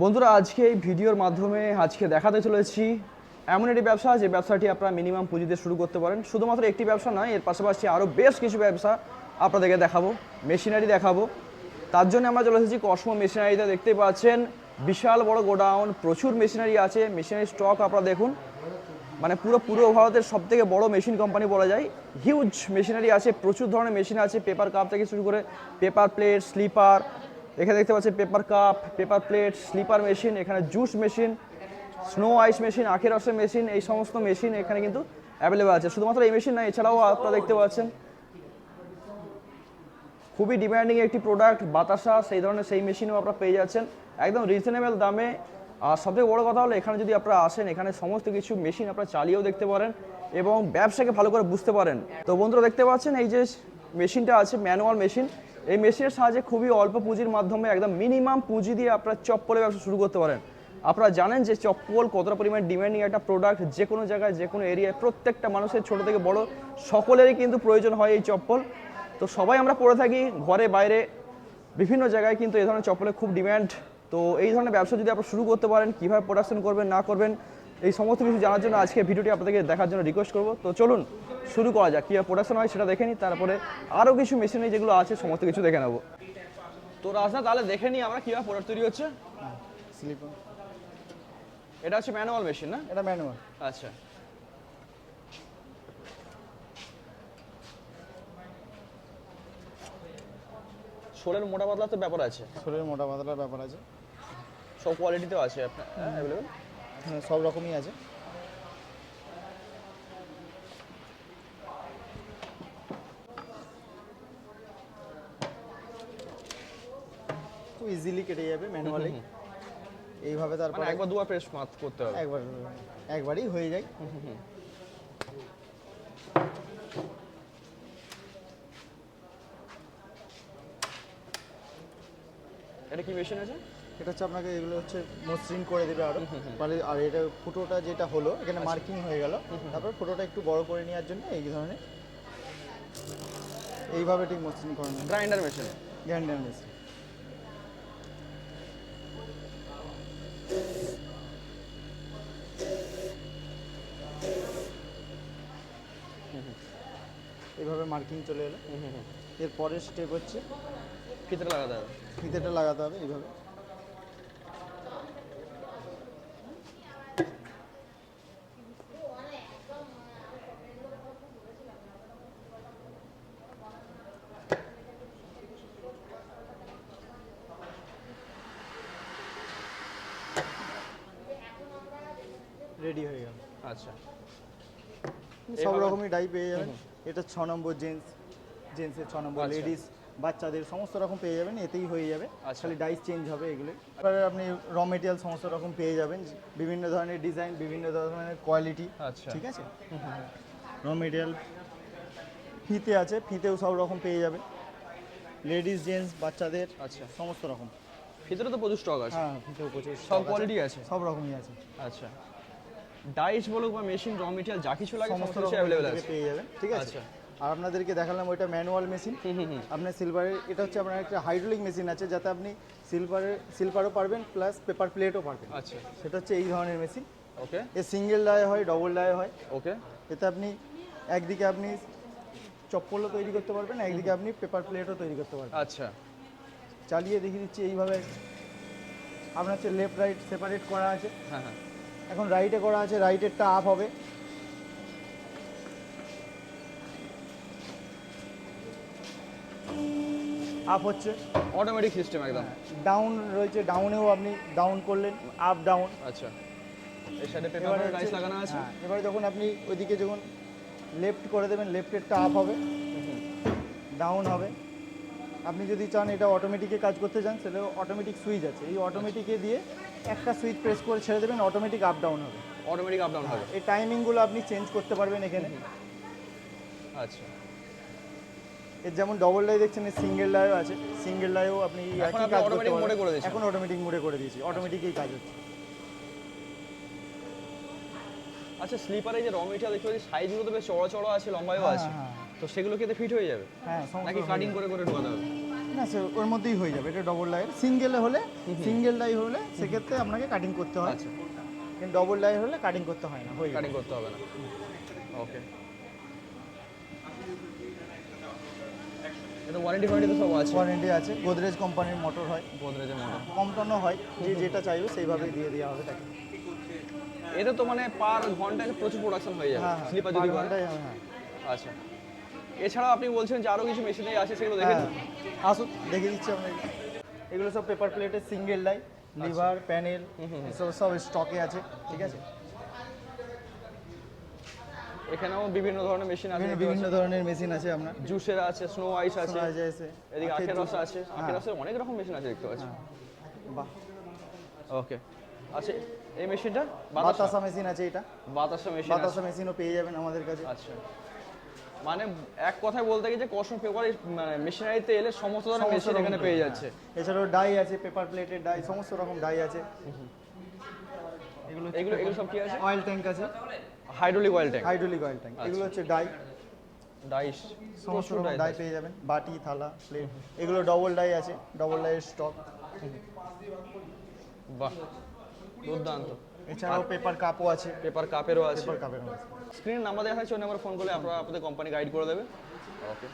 বন্ধুরা, আজকে এই ভিডিওর মাধ্যমে আজকে দেখাতে চলেছি এমন একটি ব্যবসা, যে ব্যবসাটি আপনারা মিনিমাম পুঁজিতে শুরু করতে পারেন। শুধুমাত্র একটি ব্যবসা নয়, এর পাশাপাশি আরও বেশ কিছু ব্যবসা আপনাদেরকে দেখাবো মেশিনারি দেখাবো। তার জন্য আমরা চলে এসেছি কসমো মেশিনারিতে দেখতে পাচ্ছেন, বিশাল বড় গোডাউন, প্রচুর মেশিনারি আছে। মেশিনারি স্টক আপনারা দেখুন মানে পুরো পুরো ভারতের সব থেকে বড় মেশিন কোম্পানি বলা যায়। হিউজ মেশিনারি আছে, প্রচুর ধরনের মেশিন আছে পেপার কাপ থেকে শুরু করে পেপার প্লেট স্লিপার এখানে দেখতে পাচ্ছেন paper cup, paper plate, slipper machine, এখানে juice machine, snow ice machine, আখের রসের মেশিন, এই সমস্ত মেশিন এখানে কিন্তু অ্যাভেলেবেল আছে। শুধুমাত্র এই মেশিন না এছাড়াও আপনারা দেখতে পাচ্ছেন খুবই ডিমান্ডিং একটি প্রোডাক্ট বাতাসা, সেই ধরনের সেই মেশিনও আপনারা পেয়ে যাচ্ছেন। একদম রিজনেবল দামে। আর সবথেকে বড় কথা হলো, এখানে যদি আপনারা আসেন, এখানে সমস্ত কিছু মেশিন আপনারা চালিয়েও দেখতে পারেন এবং ব্যবসাকে ভালো করে বুঝতে পারেন। তো বন্ধুরা, দেখতে পাচ্ছেন এই যে মেশিনটা আছে, ম্যানুয়াল মেশিন এই মেশিনের সাহায্যে খুবই অল্প পুঁজির মাধ্যমে একদম মিনিমাম পুঁজি দিয়ে আপনারা চপ্পলের ব্যবসা শুরু করতে পারেন। আপনারা জানেন যে চপ্পল কতটা পরিমাণ ডিমান্ডিং একটা প্রোডাক্ট যে কোনো জায়গায় যে কোনো এরিয়ায় প্রত্যেকটা মানুষের ছোট থেকে বড় সকলেরই কিন্তু প্রয়োজন হয় এই চপ্পল। তো সবাই আমরা পরে থাকি ঘরে বাইরে, বিভিন্ন জায়গায় কিন্তু এই ধরনের চপ্পলের খুব ডিমান্ড তো এই ধরনের ব্যবসা যদি আপনারা শুরু করতে পারেন, কীভাবে প্রোডাকশন করবেন, না করবেন এই সমস্ত কিছু জানার জন্য আজকে ভিডিওটি আপনাদেরকে দেখার জন্য রিকোয়েস্ট করব। তো চলুন শুরু করা যাক কীভাবে প্রোডাকশন হয় সেটা দেখে নিই তারপরে আরও কিছু মেশিনে যেগুলো আছে সমস্ত কিছু দেখে নেব। তো রাজনা তাহলে দেখে নিই আমরা কীভাবে প্রোডাক্ট তৈরি হচ্ছে। স্লিপার এটা হচ্ছে ম্যানুয়াল মেশিন না? এটা ম্যানুয়াল আচ্ছা। শোলের মোটা পাতলা তো ব্যাপার আছে। শরীরের মোটা পাতলার ব্যাপার আছে। সব কোয়ালিটিতেও আছে আপনার অ্যাভেলেবেল সব রকমই আছে। খুব ইজিলি কেটে যাবে ম্যানুয়ালি এইভাবে তারপর মানে একবার দুবার প্রেস মাত করতে হবে। একবার একবারই হয়ে যায়। এটা কি মেশিন আছে? এটা হচ্ছে আপনাকে এগুলো হচ্ছে মসৃণ করে দেবে আরও। মানে আর এটা ফুটোটা যেটা হলো এখানে মার্কিং হয়ে গেল। তারপর ফুটোটা একটু বড় করে নেওয়ার জন্য এই ধরনের। এইভাবে ঠিক মসৃণ করে গ্রাইন্ডার মেশিন গ্রাইন্ডার মেশিন এইভাবে মার্কিং চলে এলো। এর পরের স্টেপ হচ্ছে ফিতে লাগাতে হবে। ফিতেটা লাগাতে হবে এইভাবে। রেডি হয়ে গেল। আচ্ছা। সব রকমই ডাই পেয়ে যাবেন। এটা ছ নম্বর জেন্টস জেন্টসের ছ নম্বর আচ্ছা। লেডিস বাচ্চাদের সমস্ত রকম পেয়ে যাবেন এতেই হয়ে যাবে। আচ্ছা। খালি ডাইস চেঞ্জ হবে এগুলো এবারে আপনি র মেটেরিয়াল সমস্ত রকম পেয়ে যাবেন বিভিন্ন ধরনের ডিজাইন বিভিন্ন ধরনের কোয়ালিটি আচ্ছা। ঠিক আছে? র মেটেরিয়াল ফিতে আছে ফিতেও সব রকম পেয়ে যাবে লেডিস জেন্টস বাচ্চাদের আচ্ছা। সমস্ত রকম। ভিতরে তো প্রচুর স্টক আছে। হ্যাঁ ফিতেও প্রচুর সব কোয়ালিটি আছে? সব রকমই আছে। আচ্ছা। ডাইস বলুক বা মেশিন র মেটেরিয়াল যা কিছু লাগে সমস্ত কিছু অ্যাভেলেবেল আছে। পেয়ে যাবেন ঠিক আছে? আচ্ছা। আর আপনাদেরকে দেখালাম ওইটা ম্যানুয়াল মেশিন আপনার সিলভারের এটা হচ্ছে আপনার একটা হাইড্রোলিক মেশিন আছে যাতে আপনি সিলভারের সিলভারও পারবেন প্লাস পেপার প্লেটও পারবেন। আচ্ছা। সেটা হচ্ছে এই ধরনের মেশিন ওকে। এ সিঙ্গেল ডায় হয় ডবল ডায় হয়। ওকে। এতে আপনি একদিকে আপনি চপ্পলও তৈরি করতে পারবেন একদিকে আপনি পেপার প্লেটও তৈরি করতে পারবেন। আচ্ছা। চালিয়ে দেখিয়ে দিচ্ছি এইভাবে। আপনার হচ্ছে লেফট রাইট সেপারেট করা আছে। হ্যাঁ হ্যাঁ। এখন রাইটে করা আছে রাইটেরটা আপ হবে। আপ হচ্ছে। অটোমেটিক সিস্টেম একদম। ডাউন রয়েছে ডাউনেও আপনি ডাউন করলেন আপ ডাউন আচ্ছা। এই সাইডে পেপার হচ্ছে- লাগানো আছে? হ্যাঁ, এবারে যখন আপনি ওইদিকে যখন লেফট করে দেবেন লেফটেরটা আপ হবে। ডাউন হবে। আপনি যদি চান এটা অটোমেটিকে কাজ করতে চান সেটা অটোমেটিক সুইচ আছে। এই অটোমেটিকে দিয়ে একটা সুইচ প্রেস করে ছেড়ে দেবেন অটোমেটিক আপ ডাউন হবে। অটোমেটিক আপ ডাউন হবে। এই টাইমিংগুলো আপনি চেঞ্জ করতে পারবেন এখানে। আচ্ছা। এর যেমন ডবল ডাই দেখছেন সিঙ্গেল ডাইও আছে। সিঙ্গেল ডাইও আপনি এখন একই কাজ করতে দিয়েছেন। এখন অটোমেটিক মোডে করে দিয়েছি। অটোমেটিকই কাজ হচ্ছে। আচ্ছা স্লিপারে যে র মেটেরিয়াল দেখতে পাচ্ছি সাইজগুলো তো বেশ চড়া চড়া আছে লম্বায়ও হ্যাঁ, আছে। হ্যাঁ। তো সেগুলো কি ফিট হয়ে যাবে? হ্যাঁ নাকি কাটিং করে করে ঢোকাতে হবে? না স্যার ওর মধ্যেই হয়ে যাবে এটা ডবল লাইয়ের সিঙ্গেলে হলে সিঙ্গেল ডাই হলে সেক্ষেত্রে আপনাকে কাটিং করতে হয়। আচ্ছা। কিন্তু ডবল ডাই হলে কাটিং করতে হয় না হয়ে কাটিং করতে হবে না। ওকে এটা ওয়ারেন্টি ফোয়ারেন্টি তো সব আছে। ওয়ারেন্টি আছে। গোদরেজ কোম্পানির মোটর হয়। গোদরেজের মতো কম টনও হয়। যে যেটা চাইবে সেইভাবেই দিয়ে দেওয়া হবে তাকে। এটা তো মানে পার ঘন্টায় প্রচুর প্রোডাকশন হয়ে যাবে। হ্যাঁ হ্যাঁ। স্লিপার যদি পার ঘন্টায়, হ্যাঁ হ্যাঁ। আচ্ছা। এছাড়াও আপনি বলছেন যে আরও কিছু মেশিনারি আছে সেগুলো দেখে হ্যাঁ আসুন দেখে দিচ্ছি আপনাকে এগুলো। সব পেপার প্লেটের সিঙ্গেল ডাই লিভার প্যানেল এসব সব স্টকে আছে ঠিক আছে? এখানেও বিভিন্ন ধরনের মেশিন আছে বিভিন্ন ধরনের মেশিন আছে আপনার জুসের আছে স্নো আইস আছে এদিকে আখের রস আছে আখের রসের অনেক রকম মেশিন আছে দেখতে পাচ্ছি বাহ। ওকে আচ্ছা এই মেশিনটা বাতাসা মেশিন আছে এটা। বাতাসা মেশিন বাতাসা মেশিনও পেয়ে যাবেন আমাদের কাছে। আচ্ছা। মানে এক কথায় বলতে গেলে যে কসম পেপার মানে মেশিনারিতে এলে সমস্ত ধরনের মেশিন এখানে পেয়ে হ্যাঁ। যাচ্ছে। এছাড়াও ডাই আছে পেপার প্লেটের ডাই সমস্ত রকম ডাই আছে। এগুলো এগুলো এগুলো সব কি আছে? অয়েল ট্যাঙ্ক আছে। Hydraulic oil tank hydraulic oil tank এগুলো হচ্ছে ডাই ডাইস সমস্ত রকম ডাই পেয়ে যাবেন। বাটি থালা প্লেট এগুলো ডবল ডাই আছে। ডবল ডাইয়ের স্টক বাহ দুর্দান্ত। এছাড়াও পেপার কাপও আছে। পেপার কাপেরও আছে। পেপার কাপেরও আছে। স্ক্রিন নাম্বার দেখা যাচ্ছে ওই নাম্বার ফোন করলে আপনারা আপনাদের কোম্পানি গাইড করে দেবে। ওকে